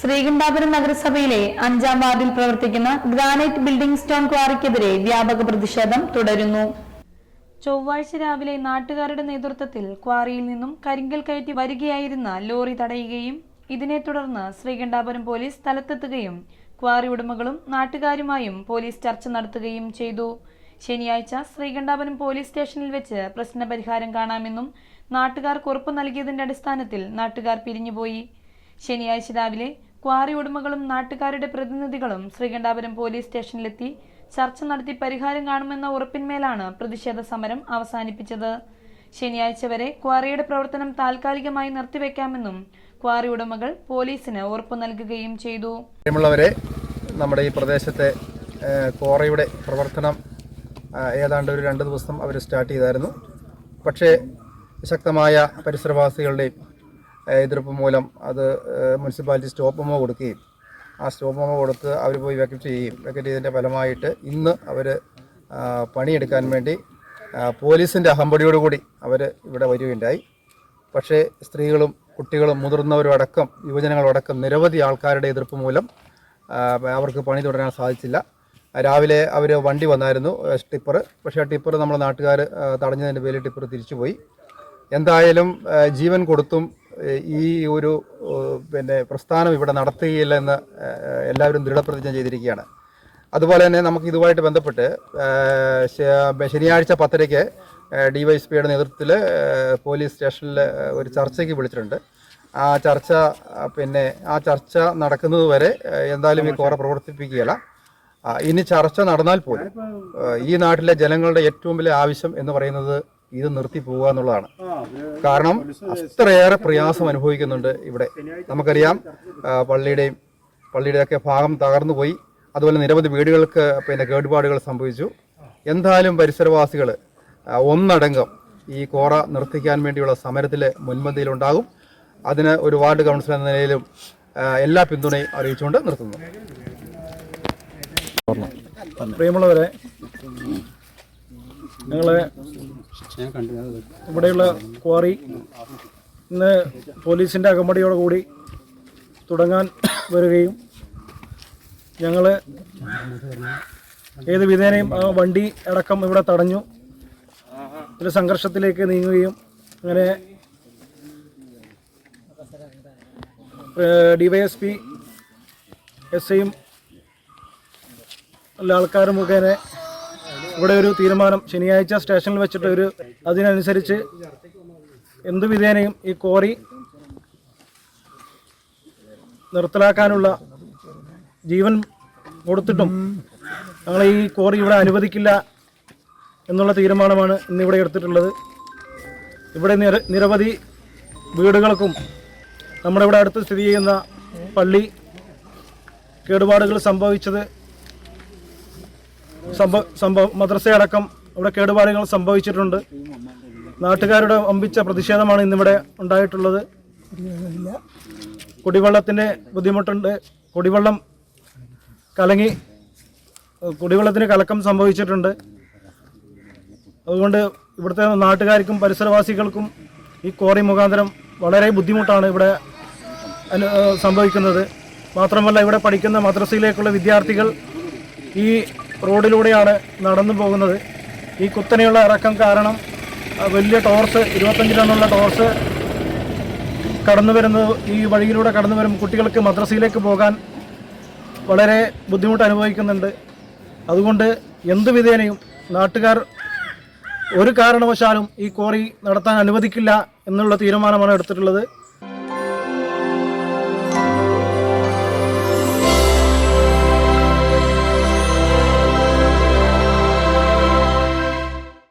ശ്രീകണ്ഠാപുരം നഗരസഭയിലെ അഞ്ചാം വാർഡിൽ പ്രവർത്തിക്കുന്ന ഗ്രാനൈറ്റ് ബിൽഡിംഗ് സ്റ്റോൺ ക്വാറിക്കെതിരെ വ്യാപക പ്രതിഷേധം തുടരുന്നു. ചൊവ്വാഴ്ച രാവിലെ നാട്ടുകാരുടെ നേതൃത്വത്തിൽ ക്വാറിയിൽ നിന്നും കരിങ്കൽ കയറ്റി വരികയായിരുന്ന ലോറി തടയുകയും ഇതിനെ തുടർന്ന് ശ്രീകണ്ഠാപുരം പോലീസ് സ്ഥലത്തെത്തുകയും ക്വാറി ഉടമകളും നാട്ടുകാരുമായും പോലീസ് ചർച്ച നടത്തുകയും ചെയ്തു. ശനിയാഴ്ച ശ്രീകണ്ഠാപുരം പോലീസ് സ്റ്റേഷനിൽ വെച്ച് പ്രശ്നപരിഹാരം കാണാമെന്നും നാട്ടുകാർക്ക് ഉറപ്പ് നൽകിയതിന്റെ അടിസ്ഥാനത്തിൽ നാട്ടുകാർ പിരിഞ്ഞുപോയി. ശനിയാഴ്ച രാവിലെ ക്വാറി ഉടമകളും നാട്ടുകാരുടെ പ്രതിനിധികളും ശ്രീകണ്ഠാപുരം പോലീസ് സ്റ്റേഷനിലെത്തി ചർച്ച നടത്തി പരിഹാരം കാണുമെന്ന ഉറപ്പിന്മേലാണ് പ്രതിഷേധ സമരം അവസാനിപ്പിച്ചത്. ശനിയാഴ്ച വരെ ക്വാറിയുടെ പ്രവർത്തനം താൽക്കാലികമായി നിർത്തിവെക്കാമെന്നും ക്വാറി ഉടമകൾ പോലീസിന് ഉറപ്പു നൽകുകയും ചെയ്തു. നമ്മുടെ ഈ പ്രദേശത്തെ ക്വാറിയുടെ പ്രവർത്തനം ഏതാണ്ട് ഒരു രണ്ട് ദിവസം അവർ സ്റ്റാർട്ട് ചെയ്തായിരുന്നു. പക്ഷേ ശക്തമായ പരിസരവാസികളുടെയും എതിർപ്പ് മൂലം അത് മുനിസിപ്പാലിറ്റി സ്റ്റോപ്പ് മോ കൊടുക്കുകയും ആ സ്റ്റോപ്പ് മോ കൊടുത്ത് അവർ പോയി വെക്കറ്റ് ചെയ്യുകയും വെക്കറ്റ് ചെയ്തതിന്റെ ഫലമായിട്ട് ഇന്ന് അവർ പണിയെടുക്കാൻ വേണ്ടി പോലീസിന്റെ അഹമ്പടിയോടുകൂടി അവർ ഇവിടെ വരികയുണ്ടായി. പക്ഷേ സ്ത്രീകളും കുട്ടികളും മുതിർന്നവരും അടക്കം യുവജനങ്ങളും അടക്കം നിരവധി ആൾക്കാരുടെ എതിർപ്പ് മൂലം അവർക്ക് പണി തുടരാൻ സാധിച്ചില്ല. രാവിലെ അവർ വണ്ടി വന്നായിരുന്നു ടിപ്പർ. പക്ഷേ ആ ടിപ്പർ നമ്മുടെ നാട്ടുകാർ തടഞ്ഞതിന്റെ പേരിൽ ടിപ്പർ തിരിച്ചുപോയി. എന്തായാലും ജീവൻ കൊടുത്തും ഈ ഒരു പിന്നെ പ്രസ്ഥാനം ഇവിടെ നടത്തുകയില്ല എന്ന് എല്ലാവരും ദൃഢപ്രതിജ്ഞ ചെയ്തിരിക്കുകയാണ്. അതുപോലെ തന്നെ നമുക്ക് ഇതുമായിട്ട് ബന്ധപ്പെട്ട് ശനിയാഴ്ച പത്തരയ്ക്ക് ഡി വൈ എസ് പിയുടെ നേതൃത്വത്തിൽ പോലീസ് സ്റ്റേഷനിൽ ഒരു ചർച്ചയ്ക്ക് വിളിച്ചിട്ടുണ്ട്. ആ ചർച്ച പിന്നെ ആ ചർച്ച നടക്കുന്നത് വരെ എന്തായാലും ഈ കോറ പ്രവർത്തിപ്പിക്കുകയില്ല. ഇനി ചർച്ച നടന്നാൽ പോലും ഈ നാട്ടിലെ ജനങ്ങളുടെ ഏറ്റവും വലിയ ആവശ്യം എന്ന് പറയുന്നത് ഇത് നിർത്തി പോവുക എന്നുള്ളതാണ്. കാരണം അത്രയേറെ പ്രയാസം അനുഭവിക്കുന്നുണ്ട് ഇവിടെ. നമുക്കറിയാം പള്ളിയുടെയും പള്ളിയുടെയൊക്കെ ഭാഗം തകർന്നു പോയി. അതുപോലെ നിരവധി വീടുകൾക്ക് പിന്നെ കേടുപാടുകൾ സംഭവിച്ചു. എന്തായാലും പരിസരവാസികൾ ഒന്നടങ്കം ഈ കോറ നിർത്തിക്കാൻ വേണ്ടിയുള്ള സമരത്തിൽ മുൻപന്തിയിലുണ്ടാകും. അതിന് ഒരു വാർഡ് കൗൺസിലർ എന്ന നിലയിലും എല്ലാ പിന്തുണയും അറിയിച്ചുകൊണ്ട് നിർത്തുന്നു. പ്രിയമുള്ളവരെ ഞങ്ങളെ ഇവിടെയുള്ള ക്വാറി ഇന്ന് പോലീസിന്റെ അകമ്പടിയോട് കൂടി തുടങ്ങാൻ വരികയും ഞങ്ങൾ ഏത് വിധേനയും ആ വണ്ടി അടക്കം ഇവിടെ തടഞ്ഞു. ഒരു സംഘർഷത്തിലേക്ക് നീങ്ങുകയും അങ്ങനെ ഡിവൈഎസ് പി എസ് ഐയും എല്ലാ ആൾക്കാരും മുഖേന ഇവിടെ ഒരു തീരുമാനം ശനിയാഴ്ച സ്റ്റേഷനിൽ വെച്ചിട്ട് ഒരു അതിനനുസരിച്ച് എന്തു വിധേനയും ഈ കോറി നിർത്തലാക്കാനുള്ള ജീവൻ കൊടുത്തിട്ടും ഞങ്ങൾ ഈ കോറി ഇവിടെ അനുവദിക്കില്ല എന്നുള്ള തീരുമാനമാണ് ഇന്നിവിടെ എടുത്തിട്ടുള്ളത്. ഇവിടെ നിര നിരവധി വീടുകൾക്കും നമ്മുടെ ഇവിടെ അടുത്ത് സ്ഥിതി ചെയ്യുന്ന പള്ളി കേടുപാടുകൾ സംഭവിച്ചത് സംഭവ സംഭവ മദ്രസയടക്കം ഇവിടെ കേടുപാടുകൾ സംഭവിച്ചിട്ടുണ്ട്. നാട്ടുകാരുടെ വമ്പിച്ച പ്രതിഷേധമാണ് ഇന്നിവിടെ ഉണ്ടായിട്ടുള്ളത്. കുടിവെള്ളത്തിന്റെ ബുദ്ധിമുട്ടുണ്ട്. കുടിവെള്ളം കലങ്ങി കുടിവെള്ളത്തിന് കലക്കം സംഭവിച്ചിട്ടുണ്ട്. അതുകൊണ്ട് ഇവിടുത്തെ നാട്ടുകാർക്കും പരിസരവാസികൾക്കും ഈ കോറി മുഖാന്തരം വളരെ ബുദ്ധിമുട്ടാണ് ഇവിടെ സംഭവിക്കുന്നത്. മാത്രമല്ല ഇവിടെ പഠിക്കുന്ന മദ്രസയിലേക്കുള്ള വിദ്യാർത്ഥികൾ ഈ റോഡിലൂടെയാണ് നടന്നു പോകുന്നത്. ഈ കുത്തനെയുള്ള ഇറക്കം കാരണം വലിയ ടോർസ് ഇരുപത്തഞ്ച് ടണ്ണുള്ള ടോർസ് കടന്നു വരുന്നത് ഈ വഴിയിലൂടെ കടന്നു വരും കുട്ടികൾക്ക് മദ്രസയിലേക്ക് പോകാൻ വളരെ ബുദ്ധിമുട്ട് അനുഭവിക്കുന്നുണ്ട്. അതുകൊണ്ട് എന്ത് വിധേനയും നാട്ടുകാർ ഒരു കാരണവശാലും ഈ കോറി നടത്താൻ അനുവദിക്കില്ല എന്നുള്ള തീരുമാനമാണ് എടുത്തിട്ടുള്ളത്.